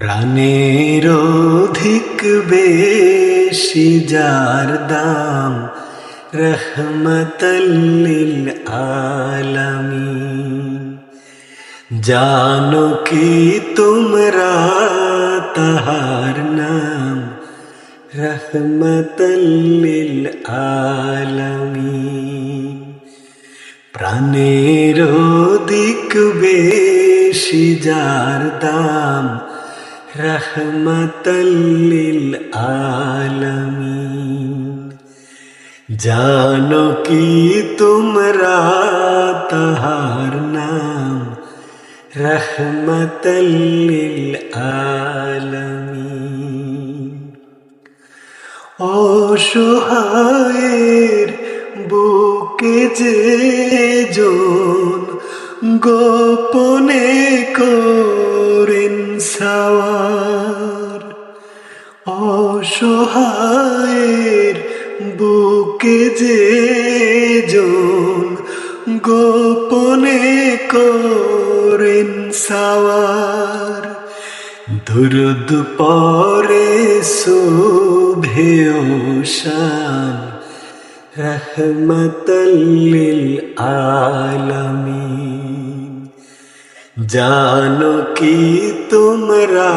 প্রাণের অধিক বেশি যার দাম রহমতল্লিল আলামিন। জানো কি তোমরা তাহার নাম রহমতল্লিল আলমি প্রাণের অধিক বেশি যার দাম রহমতল্লিল আলামিন জানো কি তোমরা তাহার নাম রহমতল্লিল আলামিন অসহায়ের বুকে যে জন গোপনে করেন সাওয়ার। অসহায়ের বুকে যে জন গোপনে করেন সাওয়ার। দুরুদ পরে শোভে শান রহমতল্লিল আলামিন। জানো কি তোমরা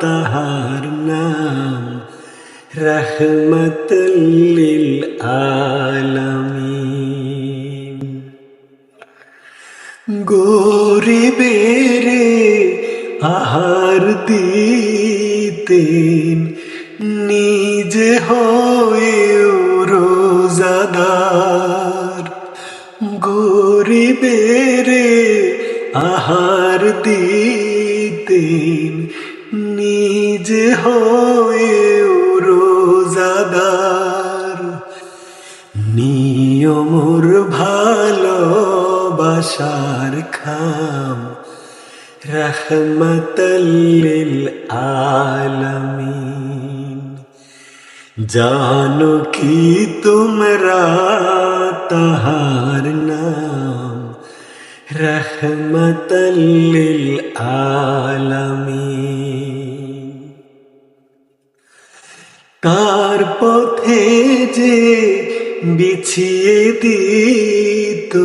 তাহার নাম রহমতল্লিল আলামিন গরিবেরে আহার দিতেন নিজে হয়ে রোজাদার গরিবেরে আহার দিতেন, নিজে হয়ে রোজাদার। নিয়মর ভালোবাসার খাম, রহমতল্লিল আলামিন। জানো কি তোমরা তাহার নাম? রহমতল্লিল আলামিন। তার পথে যে বিছিয়ে দিত,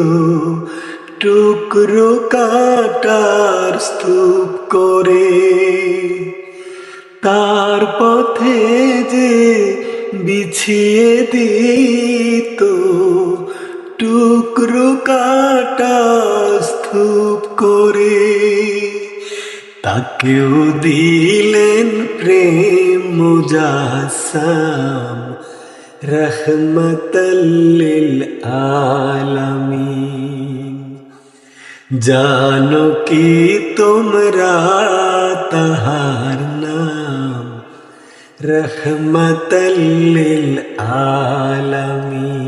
টুকরো কাটার স্তূপ করে। তার পথে যে বিছিয়ে দিত টুকরো কাটা স্তূপ করে তাকেও দিলেন প্রেম মুজাসাম রহমতল্লিল আলামিন। জানো কি তোমরা তাহার নাম রহমতল্লিল আলামিন।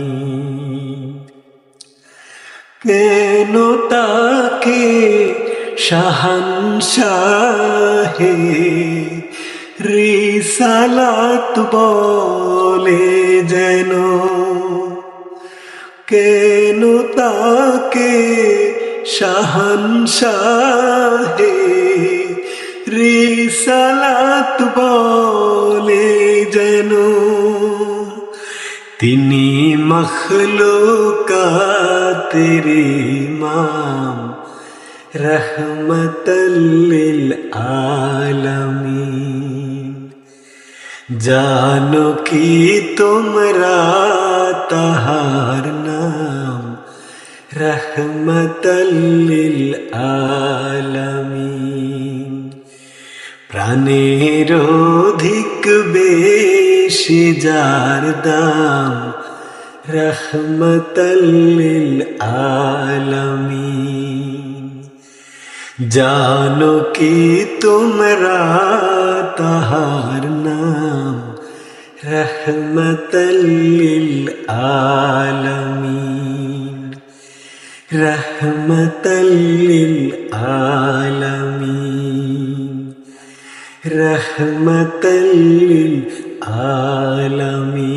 কেন তাকে শাহানশাহে রিসালাত বলে যেন। কেন তাকে শাহানশাহে রিসালাত বলে যেন। তিনি মখলুকাতের ইমাম রহমতল্লিল আলামিন। জানো কি তোমরা তাহার নাম রহমতল্লিল আলামিন। প্রাণের অধিক বেশি যার দাম রহমতল্লিল আলামিন জানো কি তোমরা তাহার নাম রহমতল্লিল আলামিন রহমতল্লিল আলামিন রহমতল্লিল আলমী